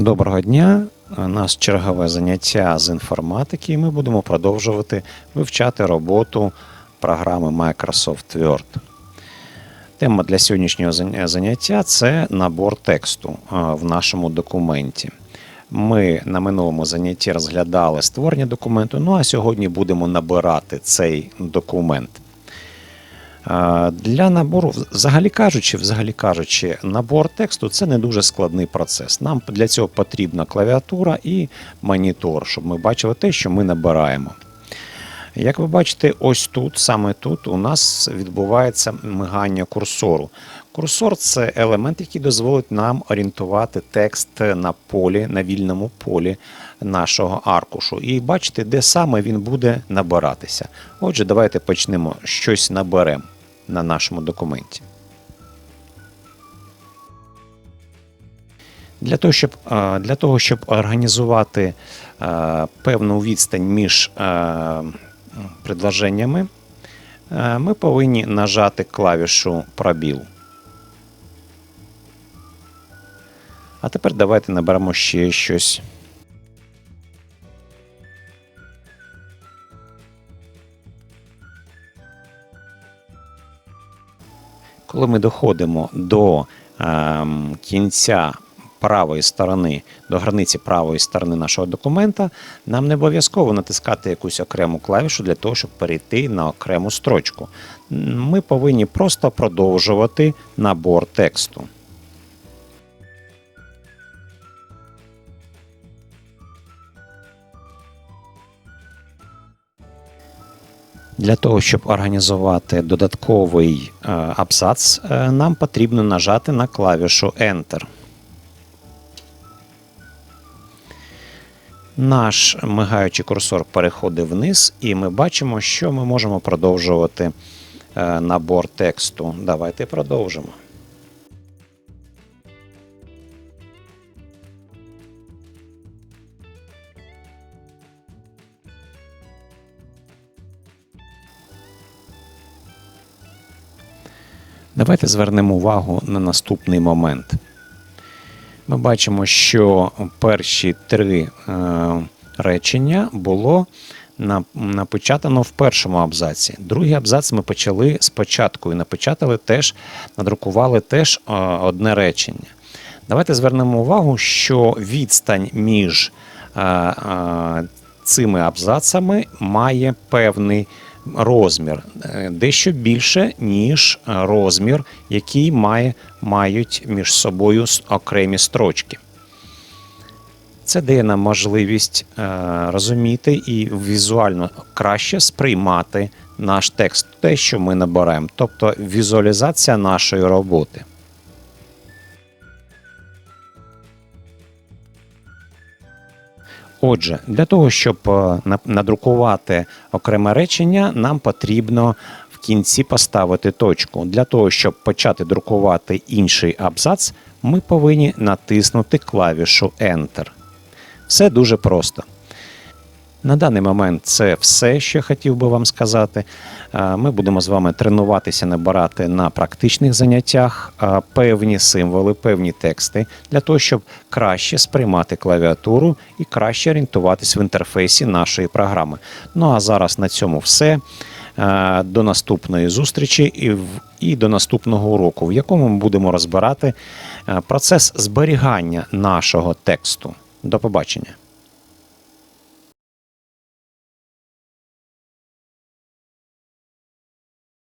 Доброго дня! У нас чергове заняття з інформатики, і ми будемо продовжувати вивчати роботу програми Microsoft Word. Тема для сьогоднішнього заняття це набор тексту в нашому документі. Ми на минулому занятті розглядали створення документу, ну а сьогодні будемо набирати цей документ. Для набору, взагалі кажучи, взагалі кажучи, набор тексту це не дуже складний процес. Нам для цього потрібна клавіатура і монітор, щоб ми бачили те, що ми набираємо. Як ви бачите, ось тут, саме тут, у нас відбувається мигання курсору. Курсор це елемент, який дозволить нам орієнтувати текст на полі, на вільному полі нашого аркушу. І бачите, де саме він буде набиратися. Отже, давайте почнемо щось наберемо на нашому документі. Для того, щоб, е, для того, щоб організувати е, певну відстань між е, предложеннями, е, ми повинні нажати клавішу пробіл. А тепер давайте наберемо ще щось. Коли ми доходимо до ем, кінця правої сторони, до границі правої сторони нашого документа, нам не обов'язково натискати якусь окрему клавішу для того, щоб перейти на окрему строчку. Ми повинні просто продовжувати набор тексту. Для того, щоб організувати додатковий е, абзац, е, нам потрібно нажати на клавішу Enter. Наш мигаючий курсор переходить вниз, і ми бачимо, що ми можемо продовжувати е, набор тексту. Давайте продовжимо. Давайте звернемо увагу на наступний момент. Ми бачимо, що перші три е, речення було на- напечатано в першому абзаці. Другий абзац ми почали спочатку і напечатали теж, надрукували теж е, одне речення. Давайте звернемо увагу, що відстань між е, цими абзацами має певний розмір, е, дещо більше, ніж е, розмір, який має, мають між собою окремі строчки. Це дає нам можливість е, розуміти і візуально краще сприймати наш текст, те, що ми набираємо, тобто візуалізація нашої роботи. Отже, для того, щоб е, надрукувати окреме речення, нам потрібно в кінці поставити точку. Для того, щоб почати друкувати інший абзац, ми повинні натиснути клавішу Enter. Все дуже просто. На даний момент це все, що хотів би вам сказати. Ми будемо з вами тренуватися, набирати на практичних заняттях певні символи, певні тексти для того, щоб краще сприймати клавіатуру і краще орієнтуватись в інтерфейсі нашої програми. Ну а зараз на цьому все. До наступної зустрічі і, до наступного уроку, в якому ми будемо розбирати процес зберігання нашого тексту. До побачення.